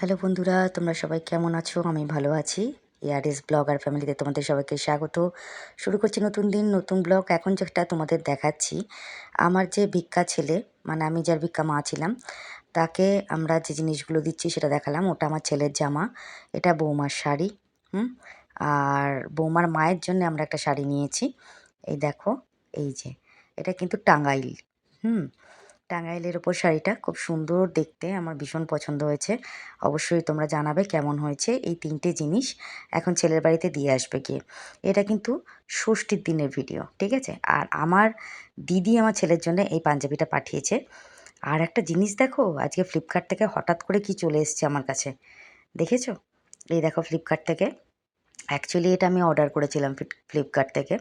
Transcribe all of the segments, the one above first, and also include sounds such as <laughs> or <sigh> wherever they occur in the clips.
Hello বন্ধুরা, তোমরা সবাই কেমন আছো? আমি ভালো আছি। এআরএস ব্লগ আর ফ্যামিলিতে তোমাদের সবাইকে স্বাগত। শুরু করছি নতুন দিন, নতুন ব্লগ। এখন যেটা তোমাদের দেখাচ্ছি, আমার যে ভিক্ষা ছেলে মানে আমি যার ভিক্ষা মা ছিলাম, তাকে আমরা যে জিনিসগুলো দিচ্ছি সেটা দেখালাম। ওটা আমার ছেলের জামা, এটা বৌমার শাড়ি, হুম? আর বৌমার মায়ের জন্য আমরা একটা শাড়ি নিয়েছি। এই দেখো, এই যে, এটা কিন্তু টাঙ্গাইল, হুম? টাঙ্গাইলের ওপর শাড়িটা খুব সুন্দর দেখতে, আমার ভীষণ পছন্দ হয়েছে। অবশ্যই তোমরা জানাবে কেমন হয়েছে এই তিনটে জিনিস। এখন ছেলের বাড়িতে দিয়ে আসবে গিয়ে। এটা কিন্তু ষষ্ঠীর দিনের ভিডিও, ঠিক আছে? আর আমার দিদি আমার ছেলের জন্য এই পাঞ্জাবিটা পাঠিয়েছে। আর একটা জিনিস দেখো, আজকে ফ্লিপকার্ট থেকে হঠাৎ করে কি চলে এসছে আমার কাছে। দেখেছ? এই দেখো ফ্লিপকার্ট থেকে। অ্যাকচুয়ালি এটা আমি অর্ডার করেছিলাম ফ্লিপকার্ট থেকে।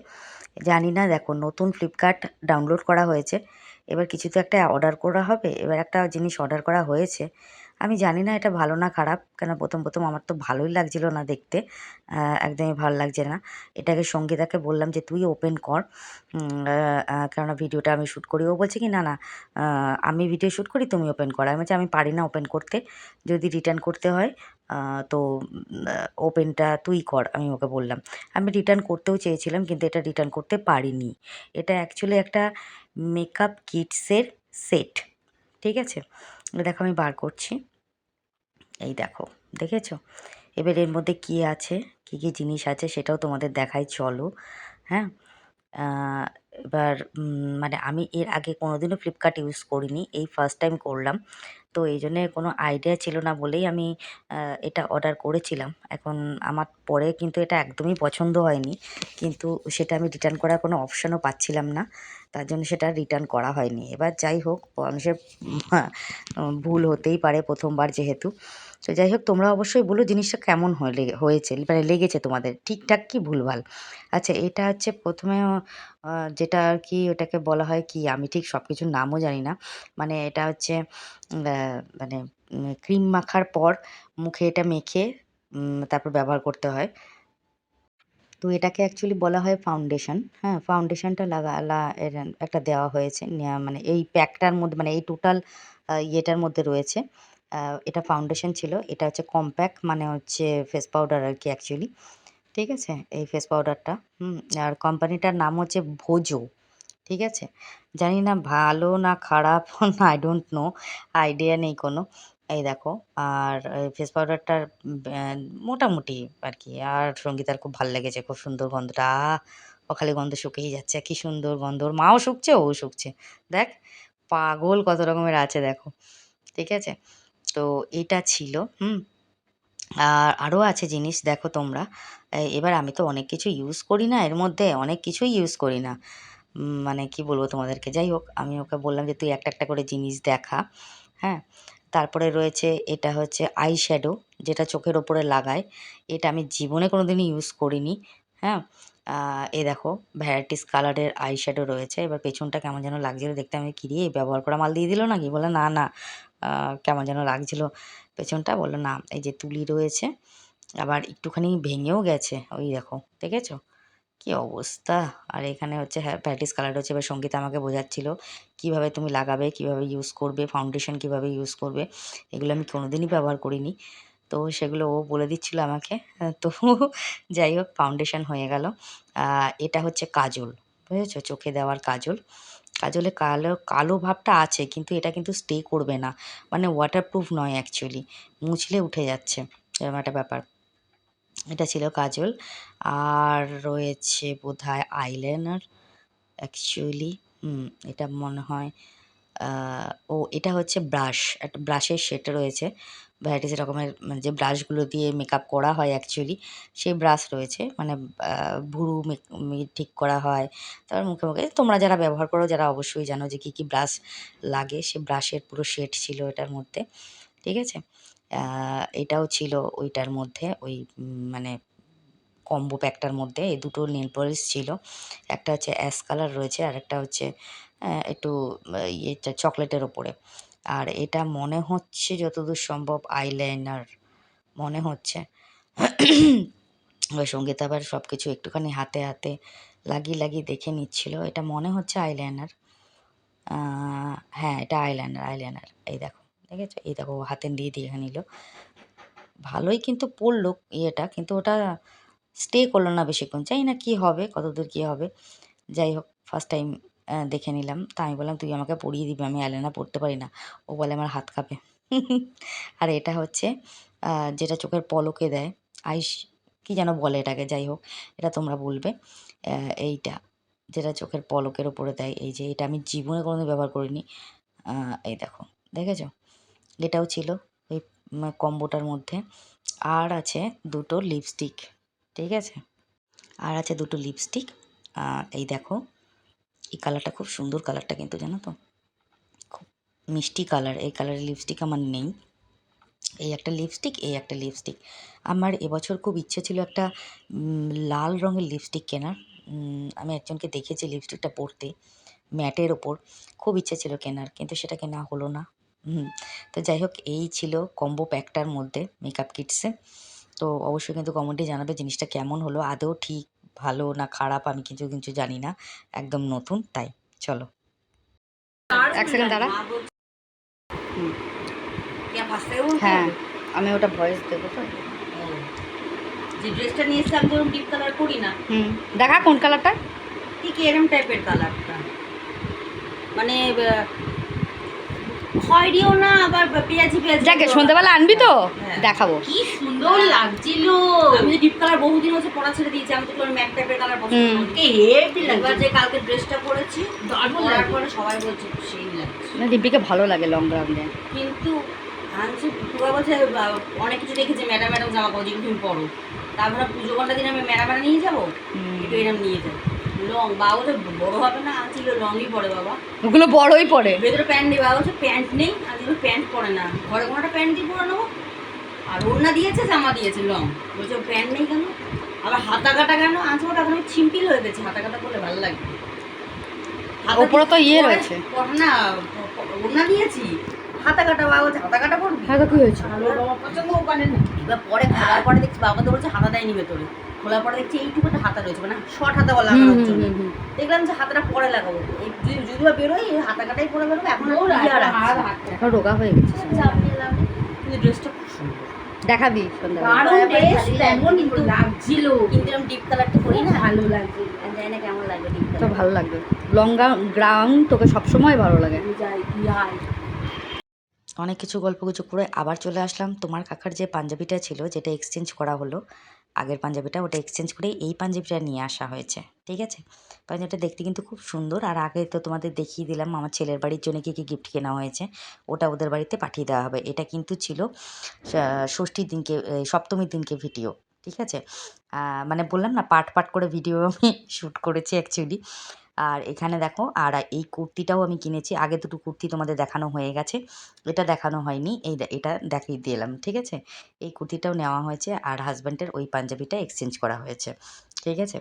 জানি না, দেখো নতুন ফ্লিপকার্ট ডাউনলোড করা হয়েছে। এবার কিছু তো একটা অর্ডার করা হবে, এবার একটা জিনিস অর্ডার করা হয়েছে। আমি জানি না এটা ভালো না খারাপ, কেন প্রথম প্রথম আমার তো ভালোই লাগছিল না দেখতে একদমই ভালো লাগছে না। এটাকে সঙ্গীতাকে বললাম যে, তুই ওপেন কর। কেননা ভিডিওটা আমি শ্যুট করি। ও বলছে কি, না না আমি ভিডিও শ্যুট করি, তুমি ওপেন কর। আমি বলছি, আমি পারি না ওপেন করতে, যদি রিটার্ন করতে হয় তো ওপেনটা তুই কর। আমি ওকে বললাম। আমি রিটার্ন করতেও চেয়েছিলাম, কিন্তু এটা রিটার্ন করতে পারিনি। এটা অ্যাকচুয়ালি একটা মেকআপ কিটসের সেট। ঠিক আছে? দেখো আমি বার করছি। এই দেখো, দেখেছ? এবার এর মধ্যে কী আছে? কী কী জিনিস আছে সেটাও তোমাদের দেখাই, চলো। হ্যাঁ? এবার মানে আমি এর আগে কোনোদিনও ফ্লিপকার্ট ইউজ করিনি, এই ফার্স্ট টাইম করলাম। তো এই জন্যে কোনো আইডিয়া ছিল না বলেই আমি এটা অর্ডার করেছিলাম। এখন আমার পরে কিন্তু এটা একদমই পছন্দ হয়নি। কিন্তু সেটা আমি রিটার্ন করার কোনো অপশানও পাচ্ছিলাম না। তার জন্য সেটা রিটার্ন করা হয়নি। এবার যাই হোক, মানুষের ভুল হতেই পারে প্রথমবার যেহেতু। তো যাই হোক, তোমরা অবশ্যই বলো জিনিসটা কেমন হয়েছে মানে লেগেছে তোমাদের। ঠিকঠাক কি ভুলভাল? আচ্ছা এটা হচ্ছে প্রথমে যেটা আর কি ওটাকে বলা হয় কি, আমি ঠিক সব কিছুর নামও জানি না। মানে এটা হচ্ছে মানে ক্রিম মাখার পর মুখে এটা মেখে তারপর ব্যবহার করতে হয়। তো এটাকে অ্যাকচুয়ালি বলা হয় ফাউন্ডেশন হ্যাঁ? ফাউন্ডেশনটা লাগা একটা দেওয়া হয়েছে মানে এই প্যাকটার মধ্যে মানে এই টোটাল ইয়েটার মধ্যে রয়েছে। এটা ফাউন্ডেশন ছিল, এটা হচ্ছে কম্প্যাক্ট মানে হচ্ছে ফেস পাউডার আর কি অ্যাকচুয়ালি ঠিক আছে? এই ফেস পাউডারটা হুম, আর কোম্পানিটার নাম হচ্ছে ভোজো ঠিক আছে? জানি না ভালো না খারাপ আই ডোন্ট নো আইডিয়া নেই কোনো। এই দেখো, আর ফেস পাউডারটার মোটামুটি আর কি আর সঙ্গীতার খুব ভালো লেগেছে, খুব সুন্দর গন্ধটা। ও খালি গন্ধ শুকিয়ে যাচ্ছে, কি সুন্দর গন্ধ। ওর মাও শুকছে, ও শুকছে। দেখ, পাগল কত রকমের আছে, দেখো। ঠিক আছে? তো এটা ছিল, হুম? আর আরও আছে জিনিস, দেখো তোমরা। এবার আমি তো অনেক কিছু ইউজ করি না, এর মধ্যে অনেক কিছুই ইউজ করি না। মানে কি বলব তোমাদেরকে? যাই হোক, আমি ওকে বললাম যে, তুই একটা একটা করে জিনিস দেখা। হ্যাঁ? তারপরে রয়েছে এটা হচ্ছে আই শ্যাডো যেটা চোখের ওপরে লাগায়। এটা আমি জীবনে কোনো দিনই ইউজ করিনি হ্যাঁ? এ দেখো ভ্যারাইটিস কালারের আই শ্যাডো রয়েছে। এবার পেছনটা কেমন যেন লাগছিল দেখতে আমি কিরিয়ে ব্যবহার করা মাল দিয়ে দিল নাকি? বলে না না কেমন যেন লাগছিল পেছনটা। বলল না, এই যে তুলি রয়েছে, আবার একটুখানি ভেঙেও গেছে, ওই দেখো, দেখেছ? কি অবস্থা? আর এখানে হচ্ছে হ্যাঁ প্যাটিস কালার হচ্ছে, এবার সংগীত আমাকে বোঝাচ্ছিল। কীভাবে তুমি লাগাবে, কীভাবে ইউজ করবে ফাউন্ডেশন কীভাবে ইউজ করবে, এগুলো আমি কোনোদিনই ব্যবহার করিনি। তো সেগুলো ও বলে দিচ্ছিল আমাকে। তো <laughs> যাই হোক ফাউন্ডেশন হয়ে গেল। এটা হচ্ছে কাজল, বুঝেছ? চোখে দেওয়ার কাজল। কাজলে কালো কালো ভাবটা আছে, কিন্তু এটা কিন্তু স্টে করবে না। মানে ওয়াটারপ্রুফ নয় অ্যাকচুয়ালি মুছলে উঠে যাচ্ছে। এরকম একটা ব্যাপার। এটা ছিল কাজল। আর রয়েছে বোধ হয় আইলাইনার অ্যাকচুয়ালি এটা মনে হয় ও, এটা হচ্ছে ব্রাশ একটা ব্রাশের সেট রয়েছে। ভ্যারাইটিস রকমের মানে যে ব্রাশগুলো দিয়ে মেকআপ করা হয় অ্যাকচুয়ালি সেই ব্রাশ রয়েছে। মানে ভুরু ঠিক করা হয়। তারপর মুখে মুখে, তোমরা যারা ব্যবহার করো, যারা অবশ্যই জানো যে কী কী ব্রাশ লাগে। সে ব্রাশের পুরো সেট ছিল এটার মধ্যে। ঠিক আছে? এটাও ছিল ওইটার মধ্যে, ওই মানে কম্বো প্যাকটার মধ্যে। এই দুটো নেল পলিশ ছিল। একটা হচ্ছে অ্যাশ কালার রয়েছে আর একটা হচ্ছে একটু ইয়েটা চকলেটের ওপরে। আর এটা মনে হচ্ছে যতদূর সম্ভব আইলাইনার, মনে হচ্ছে। ওই সংগীত আবার সব কিছু একটুখানি হাতে হাতে লাগিয়ে লাগিয়ে দেখে নিচ্ছিল। এটা মনে হচ্ছে আইলাইনার। হ্যাঁ এটা আইলাইনার আইলাইনার। এই দেখো। দেখেছ এই দেখো, হাতে দিয়ে দিয়ে নিল ভালোই কিন্তু পড়ল ইয়েটা, কিন্তু ওটা স্টে করল না বেশিক্ষণ। জানি না কী হবে, কতদূর কী হবে। যাই হোক ফার্স্ট টাইম দেখে নিলাম। তা আমি বললাম, তুই আমাকে পড়িয়ে দিবি, আমি আইলাইনার পড়তে পারি না। ও বলে, আমার হাত কাঁপে। <laughs> আর এটা হচ্ছে যেটা চোখের পলকে দেয়। আইস কি যেন বলে এটাকে, যাই হোক, এটা তোমরা বলবে। এইটা যেটা চোখের পলকের ওপরে দেয়। এই যে, এটা আমি জীবনে কোনোদিন ব্যবহার করিনি। এই দেখো, দেখেছ? এটাও ছিল ওই কম্বোটার মধ্যে। আর আছে দুটো লিপস্টিক ঠিক আছে? আর আছে দুটো লিপস্টিক এই দেখো, এই কালারটা খুব সুন্দর কালারটা কিন্তু, জানো তো? খুব মিষ্টি কালার এই কালারের লিপস্টিক আমার নেই। এই একটা লিপস্টিক এই একটা লিপস্টিক আমার এবছর খুব ইচ্ছে ছিল একটা লাল রঙের লিপস্টিক কেনার। আমি একজনকে দেখেছি লিপস্টিকটা পরতে, ম্যাটের ওপর। খুব ইচ্ছে ছিল কেনার, কিন্তু সেটা কেনা হলো না। হুম। তো যাই হোক এই ছিল কম্বো প্যাকটার মধ্যে মেকআপ কিটসে তো অবশ্যই কিন্তু কমেন্টে জানাবে জিনিসটা কেমন হলো আদৌ ঠিক ভালো না খারাপ আমি কিছু কিছু জানি না একদম নতুন তাই চলো। এক সেকেন্ড দাঁড়া। হ্যাঁ আমি ওটা ভয়েস দেবো তো। যে ড্রেসটা নিয়ে এসে আমি ডিপ কালার করি না। হুম দেখা কোন কালারটা ঠিক এরম টাইপের কালারটা মানে খয়েরিও না আবার পেঁয়াজি পেঁয়াজি যাকে সন্ধ্যাবেলা আনবি তো? হ্যাঁ। দেখাবো। কি সুন্দর লাগছিল। আমি ডিপ কালার বহুদিন হচ্ছে পড়া ছেড়ে দিয়েছি আমি তো তোর ম্যাট টাইপের কালার পছন্দ। করি। হেভি এবার যে কালকে ড্রেসটা পরেছি দারুণ পরার পরে সবাই বলছে সেই লাগছে। না দিব্যিকে ভালো লাগে লং গ্রাউন্ডে কিন্তু আনছি পুরো বলছে অনেক কিছু দেখেছি ম্যাডাম ম্যাডাম জামা কাপড় যেগুলো তুমি পরো। তারপরে পুজো ঘণ্টা দিন আমি ম্যাডাম ম্যাডাম নিয়ে যাব? একটু এরম নিয়ে যাব। লং বাবা তো বড় হবে না? আনছিল লংই পরে বাবা। ওগুলো বড়ই পড়ে ভেতরে প্যান্ট নেই বাবা বলছে প্যান্ট নেই আর প্যান্ট পরে না। ঘরে কোনো একটা প্যান্ট দিয়ে পরে নেব? আর ওড়না দিয়েছে জামা দিয়েছে লং বলছে প্যান্ট নেই কেন? আবার হাতা কাটা কেন? আনছে ওটা এখন সিম্পল হয়ে গেছে হাতা কাটা করলে ভালো লাগবে। হাতা ওপরে তো ইয়ে পরে- রয়েছে। না ওড়না দিয়েছি। হাতা কাটা বাবা বলছে হাতা কাটা পড়বি হ্যাঁ কি হয়েছে? বাবা পছন্দ পারে না। এবার পরে খোলার পরে দেখছি বাবা তো বলছে হাতা দেয়নি ভেতরে। খোলার পরে দেখছি এইটুকু একটা হাতা রয়েছে মানে শর্ট হাতা বলা লাগানোর জন্য। দেখলাম যে হাতাটা পরে লাগাবো। যদি- বা বেরোই এই হাতা কাটাই পরে বেরোবো এখন। হাত এখন রোগা হয়ে গেছে। কিন্তু ড্রেসটা খুব সুন্দর। দেখাবি খালি কিন্তু- লাগছিল। কিন্তু ডিপ কালারটা করি না? ভালো লাগছিল জানি না কেমন লাগবে ডিপ তো ভালো লাগবে। লং গ্রাউন্ড তোকে সবসময় ভালো লাগে। অনেক কিছু গল্প গুজব করে আবার চলে আসলাম। তোমার কাকার যে পাঞ্জাবিটা ছিল যেটা এক্সচেঞ্জ করা হলো আগের পাঞ্জাবিটা ওটা এক্সচেঞ্জ করে এই পাঞ্জাবিটা নিয়ে আসা হয়েছে, ঠিক আছে? পাঞ্জাবিটা দেখতে কিন্তু খুব সুন্দর। আর আগে তো তোমাদের দেখিয়ে দিলাম, আমার ছেলের বাড়ির জন্য কী কী গিফট কেনা হয়েছে, ওটা ওদের বাড়িতে পাঠিয়ে দেওয়া হবে। এটা কিন্তু ছিল ষষ্ঠীর দিনকে সপ্তমীর দিনকে ভিডিও ঠিক আছে? মানে বললাম না পার্ট পার্ট করে ভিডিও আমি <laughs> শ্যুট করেছি অ্যাকচুয়ালি আর এখানে দেখো, আর এই কুর্তিটাও আমি কিনেছি। আগে দুটো কুর্তি তোমাদের দেখানো হয়ে গেছে। এটা দেখানো হয়নি। এই এটা দেখিয়ে দিলাম, ঠিক আছে? এই কুর্তিটাও নেওয়া হয়েছে আর হাজব্যান্ডের ওই পাঞ্জাবিটা এক্সচেঞ্জ করা হয়েছে, ঠিক আছে?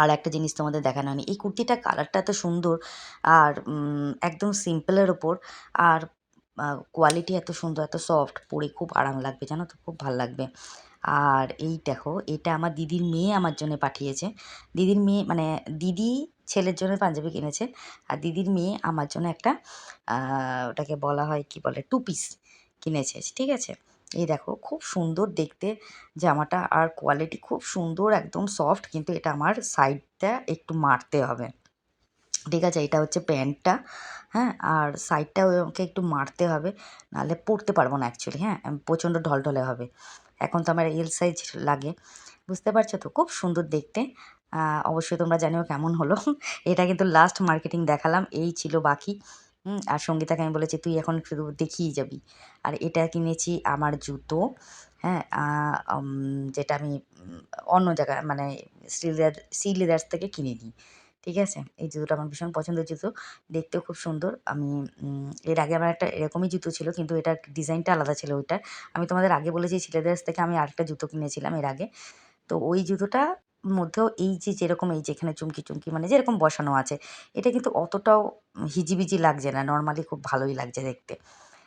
আর একটা জিনিস তোমাদের দেখানো হয়নি। এই কুর্তিটা কালারটা এত সুন্দর আর একদম সিম্পলের ওপর আর কোয়ালিটি এত সুন্দর, এত সফট পরে খুব আরাম লাগবে, জানো তো? খুব ভালো লাগবে। আর এই দেখো, এটা আমার দিদির মেয়ে আমার জন্য পাঠিয়েছে। দিদির মেয়ে মানে দিদি ছেলের জন্য পাঞ্জাবি কিনেছে আর দিদির মেয়ে আমার জন্য একটা ওটাকে বলা হয় কি বলে টু পিস কিনেছে। ঠিক আছে? এই দেখো, খুব সুন্দর দেখতে জামাটা। আর কোয়ালিটি খুব সুন্দর, একদম সফট কিন্তু এটা আমার সাইডটা একটু মারতে হবে। ঠিক আছে? এটা হচ্ছে প্যান্টটা হ্যাঁ? আর সাইডটা ওকে একটু মারতে হবে, নাহলে পরতে পারব না অ্যাকচুয়ালি হ্যাঁ? প্রচণ্ড ঢলঢলে হবে। এখন তো আমার এল সাইজ লাগে। বুঝতে পারছ তো? খুব সুন্দর দেখতে। অবশ্যই তোমরা জানিও কেমন হলো। <laughs> এটা কিন্তু লাস্ট মার্কেটিং দেখালাম, এই ছিল বাকি। আর সঙ্গীতাকে আমি বলেছি, তুই এখন শুধু দেখিয়ে যাবি। আর এটা কিনেছি আমার জুতো হ্যাঁ যেটা আমি অন্য জায়গায় মানে সিলেদার সিলেদার্স থেকে কিনে নিই। ঠিক আছে? এই জুতোটা আমার ভীষণ পছন্দের জুতো। দেখতেও খুব সুন্দর। আমি এর আগে আমার একটা এরকমই জুতো ছিল, কিন্তু এটার ডিজাইনটা আলাদা ছিল ওইটার। আমি তোমাদের আগে বলেছি ছেলেদের থেকে আমি আরেকটা জুতো কিনেছিলাম এর আগে। তো ওই জুতোটা মধ্যেও এই যে যেরকম এই যেখানে চুমকি চুমকি মানে যেরকম বসানো আছে, এটা কিন্তু অতটাও হিজিবিজি লাগছে না নর্মালি খুব ভালোই লাগছে দেখতে।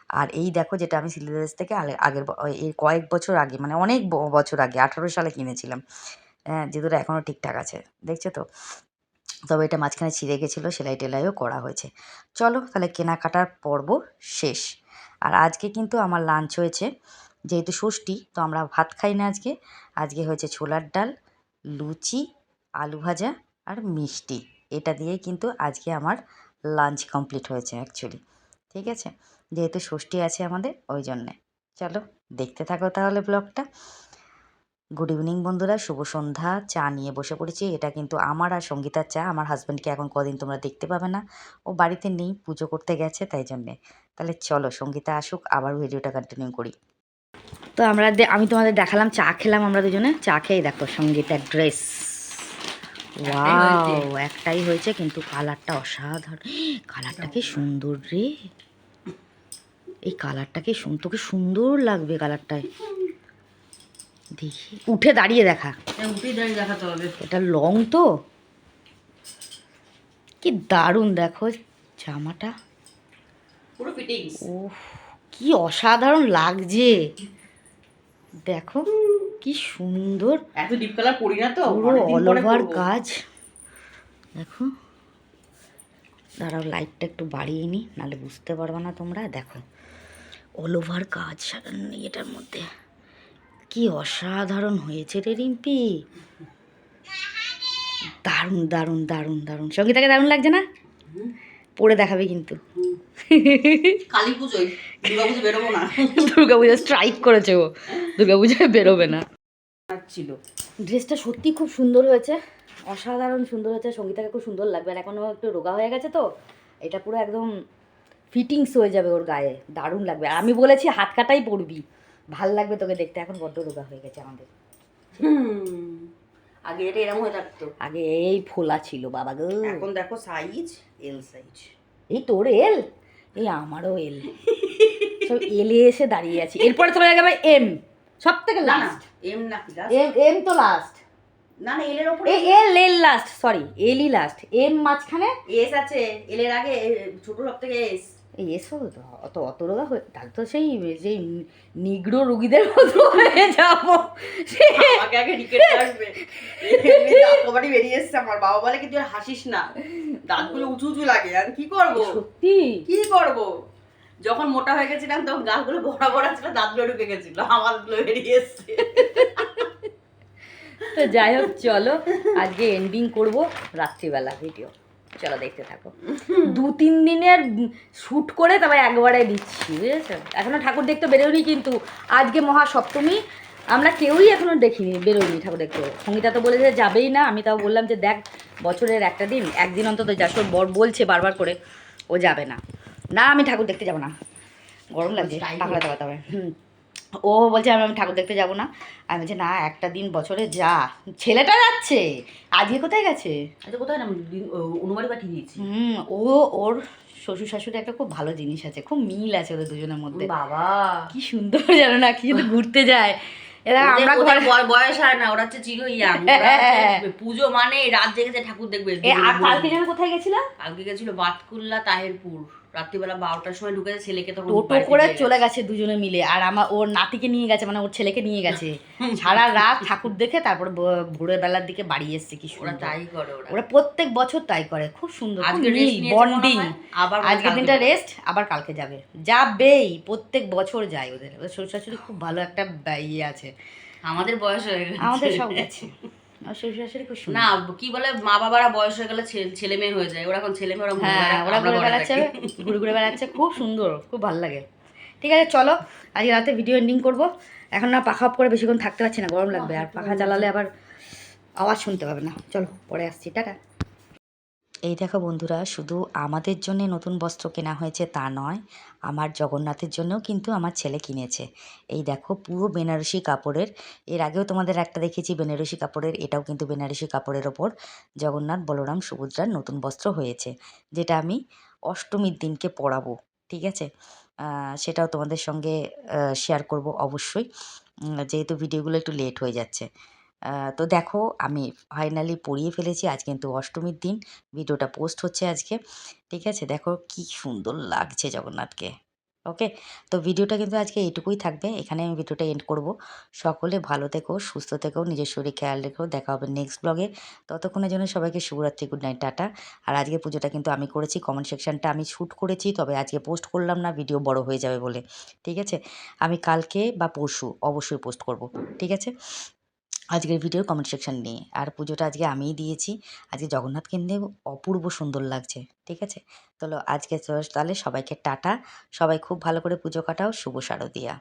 আর এই দেখো যেটা আমি সিলেদার্স থেকে আগের এই কয়েক বছর আগে মানে অনেক বছর আগে, আঠারো সালে কিনেছিলাম। হ্যাঁ জুতোটা এখনও ঠিকঠাক আছে, দেখছ তো? তবে এটা মাঝখানে ছিঁড়ে গেছিল, সেলাই টেলাইও করা হয়েছে। চলো তাহলে কেনাকাটার পর্ব শেষ। আর আজকে কিন্তু আমার লাঞ্চ হয়েছে। যেহেতু ষষ্ঠী, তো আমরা ভাত খাই না আজকে। আজকে হয়েছে ছোলার ডাল, লুচি, আলু ভাজা আর মিষ্টি। এটা দিয়েই কিন্তু আজকে আমার লাঞ্চ কমপ্লিট হয়েছে অ্যাকচুয়ালি ঠিক আছে? যেহেতু ষষ্ঠী আছে আমাদের, ওই জন্যে। চলো, দেখতে থাকো তাহলে ব্লগটা। গুড ইভিনিং বন্ধুরা, শুভ সন্ধ্যা। চা নিয়ে বসে পড়েছি। এটা কিন্তু আমার আর সঙ্গীতার চা। আমার হাজব্যান্ডকে এখন কদিন তোমরা দেখতে পাবে না। ও বাড়িতে নেই, পুজো করতে গেছে, তাই জন্যে। তাহলে চলো, সঙ্গীতা আসুক, আবার ভিডিওটা কন্টিনিউ করি। তো আমরা আমি তোমাদের দেখালাম চা খেলাম আমরা দুজনে। চা খেয়ে দেখো সঙ্গীতার ড্রেস। ওয়াও একটাই হয়েছে কিন্তু কালারটা অসাধারণ। কালারটা কি সুন্দর রে। এই কালারটা কি তোকে সুন্দর লাগবে কালারটায়। দেখি উঠে দাঁড়িয়ে দেখা। উঠেই দাঁড়িয়ে দেখাতে হবে। এটা লং তো? কি দারুণ দেখো জামাটা। পুরো ফিটিং ও কি অসাধারণ লাগছে। দেখো কি সুন্দর। এত ডিপ কালার পরি না তো পুরো অল ওভার কাজ দেখো। দাঁড়াও লাইটটা একটু বাড়িয়ে নি নাহলে বুঝতে পারবে না তোমরা। দেখো অল ওভার কাজ এটার মধ্যে। কি অসাধারণ হয়েছে রে রিম্পি। দারুণ দারুণ দারুণ দারুণ। সঙ্গীতাকে দারুণ লাগছে না? পড়ে দেখাবে কিন্তু। কালী পুজোয় দুর্গা বেরোবো না। দুর্গাপুজো স্ট্রাইক করেছে ও। দুর্গাপুজোয় বেরোবে না। ছিল। ড্রেসটা সত্যি খুব সুন্দর হয়েছে। অসাধারণ সুন্দর হয়েছে। সঙ্গীতাকে খুব সুন্দর লাগবে। আর এখনও একটু রোগা হয়ে গেছে তো এটা পুরো একদম ফিটিংস হয়ে যাবে ওর গায়ে। দারুণ লাগবে। আর আমি বলেছি হাত কাটাই পরবি। ভালো লাগবে তোকে দেখতে। এখন বড্ড রোগা হয়ে গেছে আমাদের। আগে এটা এরকম হয়ে থাকতো। আগে এই ফোলা ছিল বাবা গো। এখন দেখো সাইজ এল সাইজ এই তোর এল এই আমারও এল সব এলে এসে দাঁড়িয়ে আছি। এরপরে চলে যাবে এম সব থেকে না না লাস্ট এম নাকি এম এম তো লাস্ট না না এলের ওপরে এল এল লাস্ট সরি এলই লাস্ট এম মাঝখানে এস আছে এলের আগে ছোট সব থেকে এস এই এসো অত অত রোগা হয়ে তাহলে তো সেই সেই নিগ্রো রুগীদের মতো হয়ে যাব। বেরিয়ে এসছে আমার বাবা বলে কি তুই আর হাসিস না? দাঁতগুলো উঁচু উঁচু লাগে আমি কি করব? সত্যি? কি করব? যখন মোটা হয়ে গেছিলাম তখন গালগুলো বড় বড় ছিল দাঁতগুলো ঢুকে গেছিল আমারগুলো বেরিয়ে এসছে। তো যাই হোক চলো আজকে এন্ডিং করব রাত্রিবেলা ভিডিও চলো দেখতে থাকো। দু তিন দিনের শ্যুট করে তারপরে একবারে দিচ্ছি বুঝেছ? এখনও ঠাকুর দেখতে বেরোনি কিন্তু। আজকে মহা সপ্তমী আমরা কেউই এখনও দেখিনি বেরোয়নি ঠাকুর দেখতে। সঙ্গীতা তো বলেছে যাবেই না আমি তাও বললাম যে দেখ বছরের একটা দিন একদিন অন্তত যাস ওর বর বলছে বারবার করে ও যাবে না। না আমি ঠাকুর দেখতে যাব না। গরম লাগছে পাখলা দেওয়া তবে হুম। ও বলছে আমি ঠাকুর দেখতে যাব না। আমি বলছি না একটা দিন বছরে যা। ছেলেটা যাচ্ছে। আজকে কোথায় গেছে? আচ্ছা কোথায় না অনুবাড়ি পাঠিয়ে দিয়েছি। হুম ও ওর শ্বশুর শাশুড়ি একটা খুব ভালো জিনিস আছে খুব মিল আছে ওদের দুজনের মধ্যে। বাবা! কি সুন্দর জানো না কি যদি ঘুরতে যায়। এরা আমরা ঘরে- বয়স হয় না ওরা হচ্ছে চির ইয়াং। পুজো মানে রাত জেগেছে ঠাকুর দেখবে। এ, আর কালকে যেন কোথায় গেছিলাম? কালকে গেছিল বাতকুল্লা তাহেরপুর। রাত্রিবেলা বারোটার সময় ঢুকেছে ছেলেকে তখন টোটো করে চলে গেছে। দুজনে মিলে আর আমার ওর নাতিকে নিয়ে গেছে মানে ওর ছেলেকে নিয়ে গেছে। সারা রাত ঠাকুর দেখে তারপরে ভোরের বেলার দিকে বাড়ি এসছে কি ওরা তাই করে ওরা। প্রত্যেক বছর তাই করে খুব সুন্দর বন্ডিং। আবার আজকের দিনটা। রেস্ট আবার কালকে যাবে। যাবেই প্রত্যেক বছর যায় ওদের। ওদের শ্বশুর শাশুড়ি খুব ভালো একটা ইয়ে আছে। আমাদের বয়স হয়ে গেছে। আমাদের সব গেছে। শ্বশুর শাশুড়ি খুব না কি বলে মা বাবারা বয়স হয়ে গেলে ছেলে মেয়ে হয়ে যায়। ওরা এখন ছেলে মেয়ে ওরা হ্যাঁ ওরা ঘুরে বেড়াচ্ছে ঘুরে ঘুরে বেড়াচ্ছে। খুব সুন্দর খুব ভালো লাগে। ঠিক আছে চলো। আজকে রাতে ভিডিও এন্ডিং করব। এখন না পাখা অফ করে বেশিক্ষণ থাকতে পারছি না গরম লাগবে। আর পাখা চালালে আবার আওয়াজ শুনতে পাবে না। চলো পরে আসছি টাটা। এই দেখো বন্ধুরা, শুধু আমাদের জন্য নতুন বস্ত্র কেনা হয়েছে তা নয়, আমার জগন্নাথের জন্যও কিন্তু আমার ছেলে কিনেছে। এই দেখো, পুরো বেনারসি কাপড়ের, এর আগেও তোমাদের একটা দেখেছি বেনারসি কাপড়ের, এটাও কিন্তু বেনারসি কাপড়ের ওপর জগন্নাথ বলরাম সুভদ্রার নতুন বস্ত্র হয়েছে, যেটা আমি অষ্টমীর দিনকে পরাবো, ঠিক আছে? সেটাও তোমাদের সঙ্গে শেয়ার করব অবশ্যই যেহেতু ভিডিওগুলো একটু লেট হয়ে যাচ্ছে। তো দেখো, আমি ফাইনালি পরিয়ে ফেলেছি। আজ কিন্তু অষ্টমীর দিন। ভিডিওটা পোস্ট হচ্ছে আজকে। ঠিক আছে? দেখো কি সুন্দর লাগছে জগন্নাথকে। ওকে তো ভিডিওটা কিন্তু আজকে এইটুকুই থাকবে। এখানে আমি ভিডিওটা এন্ড করব। সকলে ভালো থেকো, সুস্থ থেকো, নিজের শরীর খেয়াল রেখো। দেখা হবে নেক্সট ব্লগে ততক্ষণের জন্য সবাইকে শুভরাত্রি গুড নাইট টাটা। আর আজকে পুজোটা কিন্তু আমি করেছি। কমেন্ট সেকশনটা আমি শ্যুট করেছি। তবে আজকে পোস্ট করলাম না ভিডিও বড় হয়ে যাবে বলে। ঠিক আছে? আমি কালকে বা পরশু অবশ্যই পোস্ট করব। ঠিক আছে? আজকের ভিডিও কমেন্ট সেকশন নিয়ে। আর পুজোটা আজকে আমিই দিয়েছি। আজকে জগন্নাথ কেন্দ্রে অপূর্ব সুন্দর লাগছে, ঠিক আছে? চলো আজকে তো তাহলে সবাইকে টাটা। সবাই খুব ভালো করে পুজো কাটাও। শুভ শারদিয়া।